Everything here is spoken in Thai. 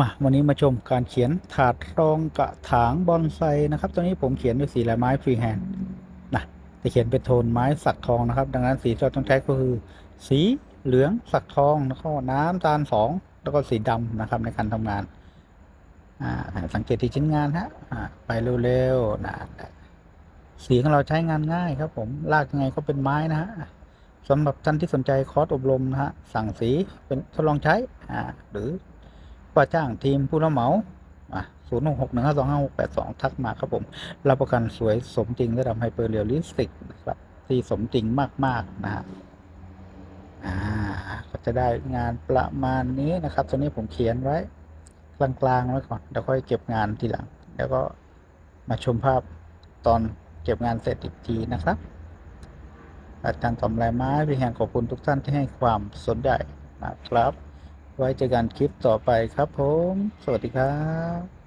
มาวันนี้มาชมการเขียนถาดรองกระถางบอนไซนะครับ ตัวนี้ผมเขียนด้วยสีลายไม้ฟรีแฮนด์นะจะเขียนเป็นโทนไม้สักทองนะครับ ดังนั้นสีที่เราต้องใช้ก็คือ สีเหลืองสักทองแล้วก็น้ำตาลสองแล้วก็สีดำนะครับในการทำงานอ่าสังเกตที่ชิ้นงานฮะอ่าไปเร็วๆนะสีของเราใช้งานง่ายครับ ผมลากยังไงก็เป็นไม้นะฮะสำหรับท่านที่สนใจคอร์สอบรมนะฮะสั่งสีเป็นทดลองใช้อ่าหรือ ว่าจ้างทีมผู้รับเหมาศูนย์หกหกหนึ่งห้าสองห้าหกแปดสองทักมาครับผม รับประกันสวยสมจริงระดับไฮเปอร์เรียลลิสติกนะครับที่สมจริงมาก ๆ นะฮะอ่าก็จะได้งานประมาณนี้นะครับ ตัวนี้ผมเขียนไว้กลางๆไว้ก่อนแล้วค่อยเก็บงานทีหลัง แล้วก็มาชมภาพตอนเก็บงานเสร็จอีกทีนะครับ อาจารย์ตอมลายไม้พี่แห่งขอบคุณทุกท่านที่ให้ความสนใจนะครับ ไว้เจอกันคลิปต่อไปครับผม สวัสดีครับ